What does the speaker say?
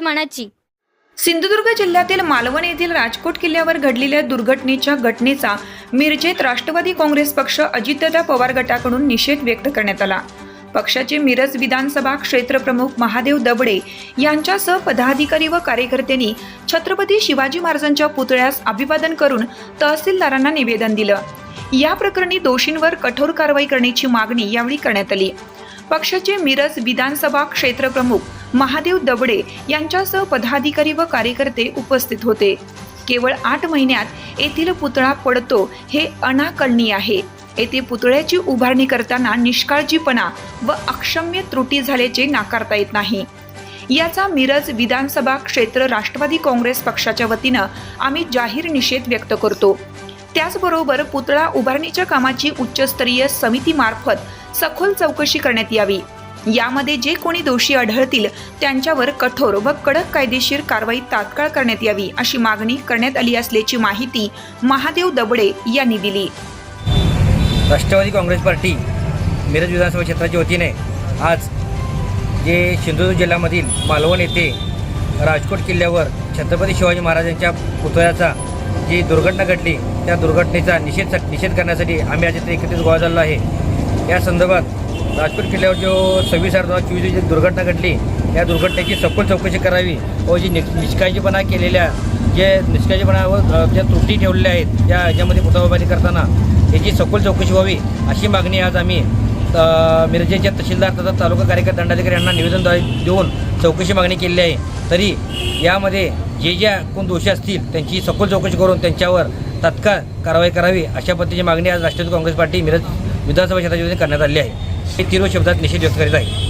मनाची. सिंधुदुर्ग जिल्ह्यातील मालवण येथील राजकोट किल्ल्यावर घडलेल्या दुर्घटनेच्या घटनेचा मिरजेत राष्ट्रवादी काँग्रेस पक्ष अजितदादा पवार गटाकडून निषेध व्यक्त करण्यात आला. पक्षाचे मिरज विधानसभा क्षेत्र प्रमुख महादेव दबडे यांच्यासह पदाधिकारी व कार्यकर्त्यांनी छत्रपती शिवाजी महाराजांच्या पुतळ्यास अभिवादन करून तहसीलदारांना निवेदन दिलं. या प्रकरणी दोषींवर कठोर कारवाई करण्याची मागणी यावेळी करण्यात आली. पक्षाचे मिरज विधानसभा क्षेत्र प्रमुख महादेव दबडे यांच्यासह पदाधिकारी व कार्यकर्ते उपस्थित होते. केवळ आठ महिन्यात येथील पुतळा पडतो हे अनाकलनीय आहे. येथे पुतळ्याची उभारणी करताना निष्काळजीपणा व अक्षम्य त्रुटी झाल्याचे नाकारता येत नाही. याचा मिरज विधानसभा क्षेत्र राष्ट्रवादी काँग्रेस पक्षाच्या वतीनं आम्ही जाहीर निषेध व्यक्त करतो. त्याचबरोबर पुतळा उभारणीच्या कामाची उच्चस्तरीय समितीमार्फत सखोल चौकशी करण्यात यावी. यामध्ये जे कोणी दोषी आढळतील त्यांच्यावर कठोर व कडक कायदेशीर कारवाई तात्काळ करण्यात यावी अशी मागणी करण्यात आली असल्याची माहिती महादेव दबडे यांनी दिली. राष्ट्रवादी काँग्रेस पार्टी मिरज विधानसभा क्षेत्राच्या वतीने आज जे सिंधुदुर्ग जिल्ह्यामधील मालवण येथे राजकोट किल्ल्यावर छत्रपती शिवाजी महाराजांच्या पुतळ्याचा जी दुर्घटना घडली त्या दुर्घटनेचा निषेध निषेध करण्यासाठी आम्ही आज इथे एकत्रित गोळा झालेलो आहे. या संदर्भात राजपूर किल्ल्यावर जो सव्वीस आठ दोन हजार चोवीस जी दुर्घटना घडली या दुर्घटनेची सखोल चौकशी करावी व जी निष निष्काळजीपणा केलेल्या जे निष्काळजीपणावर ज्या त्रुटी ठेवलेल्या आहेत त्या याच्यामध्ये पुतळाबाजी करताना याची सखोल चौकशी व्हावी अशी मागणी आज आम्ही मिरजेच्या तहसीलदार तथा तालुका कार्यकारी दंडाधिकारी यांना निवेदनद्वारे देऊन चौकशी मागणी केलेली आहे. तरी यामध्ये जे ज्या कोण दोषी असतील त्यांची सखोल चौकशी करून त्यांच्यावर तात्काळ कारवाई करावी अशा पद्धतीची मागणी आज राष्ट्रवादी काँग्रेस पार्टी मिरज विधानसभा क्षेत्राच्या वतीने करण्यात आली आहे. हे तीव्र शब्दात निषेध व्यक्त करीत आहे.